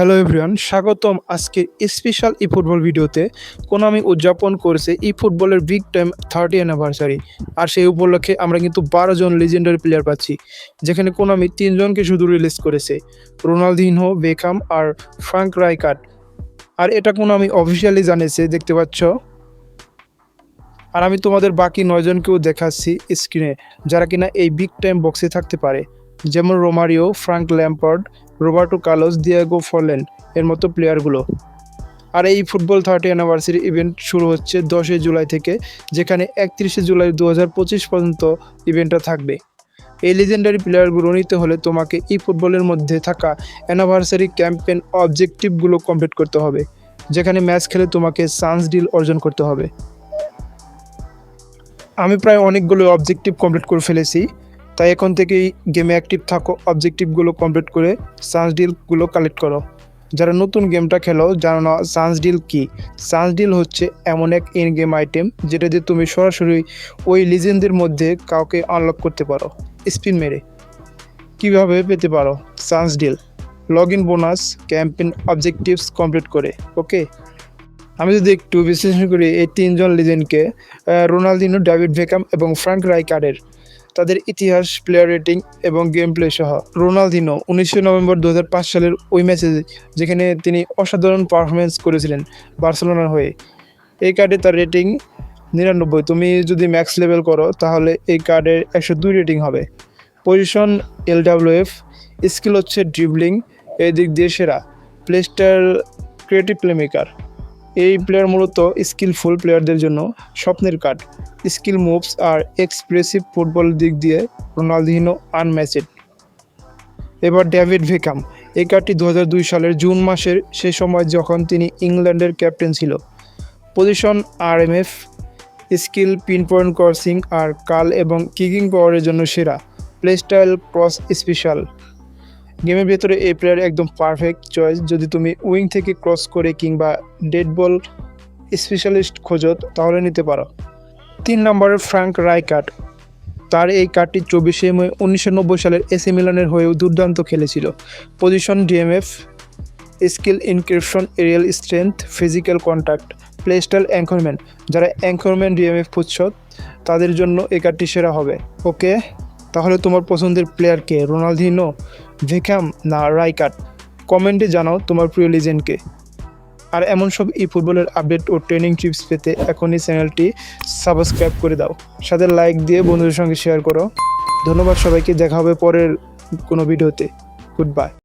Hello everyone, স্বাগতম আজকের special ই football ভিডিওতে। কোন কোনামি উদযাপন করেছে ই ফুটবলের বিগ টাইম থার্টি অ্যানিভার্সারি আর সেই উপলক্ষে আমরা কিন্তু বারো জন লিজেন্ডারি প্লেয়ার পাচ্ছি, যেখানে কোন কোনামি তিনজনকে শুধু রিলিজ করেছে। রোনালদিনহো বেকাম আর ফ্রাঙ্ক রাইকার্ড। আর এটা কোনামি অফিসিয়ালি জানিয়েছে, দেখতে পাচ্ছ? আর আমি তোমাদের বাকি নয়জনকেও দেখাচ্ছি স্ক্রিনে যারা কিনা এই বিগ টাইম বক্সে থাকতে পারে। যেমন Romario, Frank Lampard, Roberto Carlos Diego Forlan এর মতো প্লেয়ারগুলো। আর এই ফুটবল থার্টি অ্যানিভার্সারি ইভেন্ট শুরু হচ্ছে দশই জুলাই থেকে, যেখানে একত্রিশে জুলাই দু হাজার পঁচিশ পর্যন্ত ইভেন্টটা থাকবে। এই লিজেন্ডারি প্লেয়ারগুলো নিতে হলে তোমাকে ই ফুটবলের মধ্যে থাকা অ্যানিভার্সারি ক্যাম্পেন অবজেক্টিভগুলো কমপ্লিট করতে হবে, যেখানে ম্যাচ খেলে তোমাকে চান্স ডিল অর্জন করতে হবে। আমি প্রায় অনেকগুলো অবজেক্টিভ কমপ্লিট করে ফেলেছি। তাই এখন থেকেই গেমে অ্যাক্টিভ থাকো অবজেক্টিভগুলো কমপ্লিট করে চান্স ডিলগুলো কালেক্ট করো। যারা নতুন গেমটা খেলো, জানো না চান্স ডিল কী? চান্স ডিল হচ্ছে এমন এক ইন গেম আইটেম যেটা দিয়ে তুমি সরাসরি ওই লিজেন্ডদের মধ্যে কাউকে আনলক করতে পারো। স্পিন মেরে। কীভাবে পেতে পারো chance deal log in bonus campaign objectives complete করে ওকে আমি যদি একটু বিশ্লেষণ করি এই তিনজন লিজেন্ডকে রোনালদিনো, ডেভিড ভেকাম এবং ফ্রাঙ্ক রাইকার্ডের তাদের ইতিহাস প্লেয়ার রেটিং এবং গেম প্লে সহ। রোনালদিনো উনিশে নভেম্বর দু হাজার পাঁচ সালের ওই ম্যাচে যেখানে তিনি অসাধারণ পারফরমেন্স করেছিলেন বার্সেলোনার হয়ে। এই কার্ডে তার রেটিং নিরানব্বই। তুমি যদি ম্যাক্স লেভেল করো, তাহলে এই কার্ডের একশো দুই রেটিং হবে। পজিশন এফ স্কিল হচ্ছে ড্রিবলিং এই দিক দিয়ে সেরা। প্লেস্টার ক্রিয়েটিভ প্লেমেকার এই প্লেয়ার মূলত স্কিলফুল প্লেয়ারদের জন্য স্বপ্নের কার্ড স্কিল মুভস আর এক্সপ্রেসিভ ফুটবল দিক দিয়ে রোনালদিনো আনম্যাচেড। এবার ডেভিড ভেকাম এই কার্ডটি দু হাজার দুই সালের জুন মাসের সে সময় যখন তিনি ইংল্যান্ডের ক্যাপ্টেন ছিল। Position R M F skill pin point crossing আর কাল এবং কিকিং পাওয়ারের জন্য সেরা প্লে স্টাইল ক্রস স্পেশাল। গেমের ভেতরে এই প্লেয়ার একদম পারফেক্ট চয়েস, যদি তুমি উইং থেকে ক্রস করে কিংবা ডেড বল স্পেশালিস্ট খোঁজো, তাহলে নিতে পারো। তিন নম্বরে ফ্রাঙ্ক রাইকার্ড তার এই কার্ডটি চব্বিশে মে উনিশশো নব্বই সালের এসি মিলানের হয়েও দুর্দান্ত খেলেছিল। Position DMF, skill interception, aerial strength, physical contact play style anchorman যারা অ্যাঙ্করম্যান ডিএমএফ খুঁজছ তাদের জন্য এই কার্ডটি সেরা হবে। ওকে, তাহলে তোমার পছন্দের প্লেয়ারকে রোনালদিনো ভেকাম না রাইকার্ড কমেন্টে জানাও তোমার প্রিয় লিজেন্ডকে আর এমন সব ই ফুটবলের আপডেট ও ট্রেনিং টিপস পেতে এখনই চ্যানেলটি সাবস্ক্রাইব করে দাও। সাথে লাইক দিয়ে বন্ধুদের সঙ্গে শেয়ার করো। ধন্যবাদ সবাইকে, দেখা হবে পরের কোনো ভিডিওতে। Good bye